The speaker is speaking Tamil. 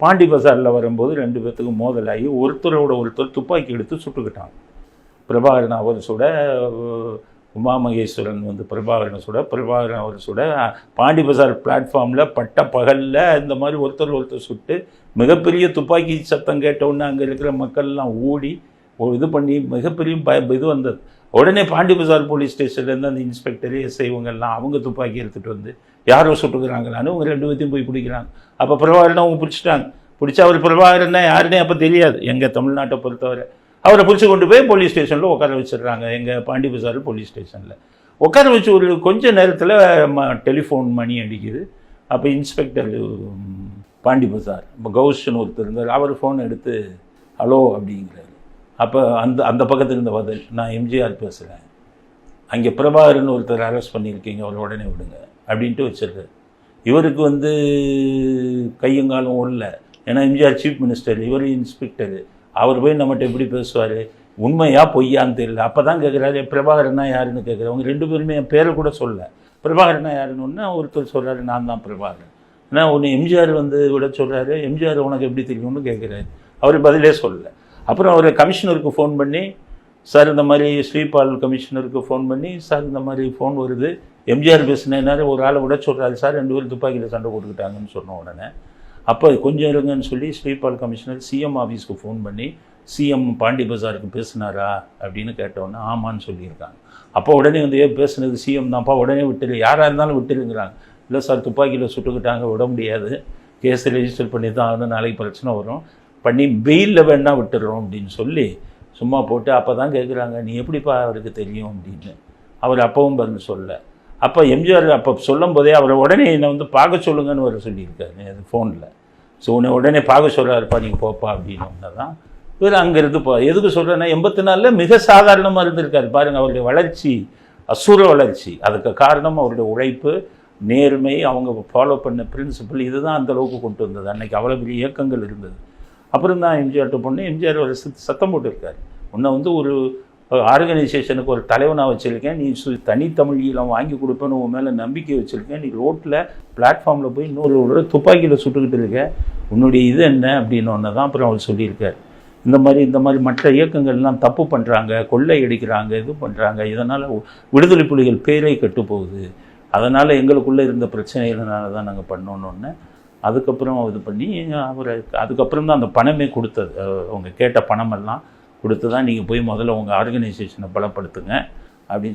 பாண்டி பசாரில் வரும்போது ரெண்டு பேர்த்துக்கும் மோதலாகி ஒருத்தரோட ஒருத்தர் துப்பாக்கி எடுத்து சுட்டுக்கிட்டாங்க. பிரபாகரன் அவர் சுட உமா மகேஸ்வரன் வந்து பிரபாகரனை சுட பிரபாகரன் அவர் சுட பாண்டி பசார் பிளாட்ஃபார்மில் பட்ட பகலில் இந்த மாதிரி ஒருத்தர் ஒருத்தர் சுட்டு மிகப்பெரிய துப்பாக்கி சத்தம் கேட்டவுடனே அங்கே இருக்கிற மக்கள்லாம் ஓடி இது பண்ணி மிகப்பெரிய பய இது வந்தது. உடனே பாண்டி பஜார் போலீஸ் ஸ்டேஷன்லேருந்து அந்த இன்ஸ்பெக்டர் எஸ்ஐ இவங்கெல்லாம் அவங்க துப்பாக்கி எடுத்துகிட்டு வந்து யாரோ சுட்டுக்கிறாங்களான்னு அவங்க ரெண்டு பேர்த்தையும் போய் பிடிக்கிறாங்க. அப்போ பிரபாகரனை அவங்க பிடிச்சிட்டாங்க. பிடிச்சா அவர் பிரபாகரன்னா யாருன்னே அப்போ தெரியாது. எங்கள் தமிழ்நாட்டை பொறுத்தவரை. அவரை பிடிச்சி கொண்டு போய் போலீஸ் ஸ்டேஷனில் உட்கார வச்சிடுறாங்க எங்கள் பாண்டி பஜார் போலீஸ் ஸ்டேஷனில். உட்கார வச்சு ஒரு கொஞ்சம் நேரத்தில் டெலிஃபோன் மணி அடிக்குது. அப்போ இன்ஸ்பெக்டர் பாண்டி பஜார் இப்போ கௌஷன் ஒருத்தர் இருந்தார். அவர் ஃபோன் எடுத்து ஹலோ அப்படிங்கிறாரு. அப்போ அந்த அந்த பக்கத்தில் இருந்த பதில் நான் எம்ஜிஆர் பேசுகிறேன் அங்கே பிரபாகரன் ஒருத்தர் அரெஸ்ட் பண்ணியிருக்கீங்க அவரை உடனே விடுங்க அப்படின்ட்டு வச்சிருக்காரு. இவருக்கு வந்து கையங்காலம் ஓடல ஏன்னா எம்ஜிஆர் சீஃப் மினிஸ்டர் இவர் இன்ஸ்பெக்டர் அவர் போய் நம்மகிட்ட எப்படி பேசுவார்? உண்மையா பொய்யான்னு தெரியல. அப்போ தான் கேட்குறாரு பிரபாகரனா யாருன்னு கேட்குறாரு அவங்க ரெண்டு பேருமே என் பேரை கூட சொல்ல. பிரபாகரனா யாருன்னு ஒன்று ஒருத்தர் சொல்கிறாரு நான் தான் பிரபாகரன். ஏன்னா ஒன்று எம்ஜிஆர் வந்து விட சொல்கிறாரு எம்ஜிஆர் உனக்கு எப்படி தெரியும்னு கேட்குறாரு அவர் பதிலே சொல்லலை. அப்புறம் அவர் கமிஷனருக்கு ஃபோன் பண்ணி சார் இந்த மாதிரி ஸ்ரீபால் கமிஷனருக்கு ஃபோன் பண்ணி சார் இந்த மாதிரி ஃபோன் வருது. எம்ஜிஆர் பேசினேன்னாரு ஒரு ஆளை விட சொல்கிறாரு சார் ரெண்டு பேரும் துப்பாக்கியில் சண்டை போட்டுக்கிட்டாங்கன்னு சொன்ன உடனே அப்போ கொஞ்சம் இருங்கன்னு சொல்லி ஸ்ரீபால் கமிஷனர் சிஎம் ஆஃபீஸ்க்கு ஃபோன் பண்ணி சிஎம் பாண்டி பஜாருக்கு பேசினாரா? அப்படின்னு கேட்டவுடனே ஆமான்னு சொல்லியிருக்காங்க. அப்போ உடனே வந்து ஏன் பேசுனது சிஎம் தான்ப்பா. உடனே விட்டுரு. யாராக இருந்தாலும் விட்டுருங்கிறாங்க. இல்லை சார் துப்பாக்கியில் சுட்டுக்கிட்டாங்க. விட முடியாது. கேஸ் ரெஜிஸ்டர் பண்ணி தான் வந்து நாளைக்கு பிரச்சனை வரும். பண்ணி பெயிலில் வேணா விட்டுடுறோம் அப்படின்னு சொல்லி சும்மா போட்டு அப்போ தான் கேட்குறாங்க நீ எப்படிப்பா அவருக்கு தெரியும்? அப்படின்னு அவர் அப்பவும் பதில் சொல்ல. அப்போ எம்ஜிஆர் அப்போ சொல்லும் போதே அவரை உடனே என்னை வந்து பார்க்க சொல்லுங்கன்னு வர சொல்லியிருக்காரு அது ஃபோனில் ஸோ உன்னை உடனே பார்க்க சொல்கிறாருப்பா நீங்கள் போப்பா அப்படின்னு தான் இவர் அங்கேருந்து போ எதுக்கு சொல்கிறேன்னா எண்பத்தி நாலில் மிக சாதாரணமாக இருந்திருக்காரு. பாருங்கள் அவருடைய வளர்ச்சி அசுர வளர்ச்சி. அதுக்கு காரணம் அவருடைய உழைப்பு நேர்மை அவங்க ஃபாலோ பண்ண பிரின்சிபல் இதுதான் அந்தளவுக்கு கொண்டு வந்தது. அன்னைக்கு அவ்வளோ பெரிய இயக்கங்கள் இருந்தது. அப்புறம் தான் எம்ஜிஆர்ட்ட பொண்ணு எம்ஜிஆர் ஒரு சத்தம் போட்டிருக்காரு. உன்னை வந்து ஒரு ஆர்கனைசேஷனுக்கு ஒரு தலைவனாக வச்சுருக்கேன். நீ சு தனித்தமிழ் ஈழம் வாங்கி கொடுப்பேன்னு உன் மேலே நம்பிக்கை வச்சுருக்கேன். நீ ரோட்டில் பிளாட்ஃபார்மில் போய் இன்னொரு ஒரு துப்பாக்கியில் சுட்டுக்கிட்டு இருக்க. உன்னுடைய இது என்ன அப்படின்னு ஒன்று தான் அப்புறம் அவர் சொல்லியிருக்காரு. இந்த மாதிரி இந்த மாதிரி மற்ற இயக்கங்கள்லாம் தப்பு பண்ணுறாங்க கொள்ளை அடிக்கிறாங்க இது பண்ணுறாங்க இதனால் விடுதலை புலிகள் பேரே கெட்டு போகுது. அதனால் எங்களுக்குள்ளே இருந்த பிரச்சனைகள்னால தான் நாங்கள் பண்ணோன்னு அதுக்கப்புறம் இது பண்ணி அவர் அதுக்கப்புறம் தான் அந்த பணமே கொடுத்தது. அவங்க கேட்ட பணமெல்லாம் கொடுத்து தான் நீங்கள் போய் முதல்ல உங்கள் ஆர்கனைசேஷனை பலப்படுத்துங்க அப்படின்னு சொல்லி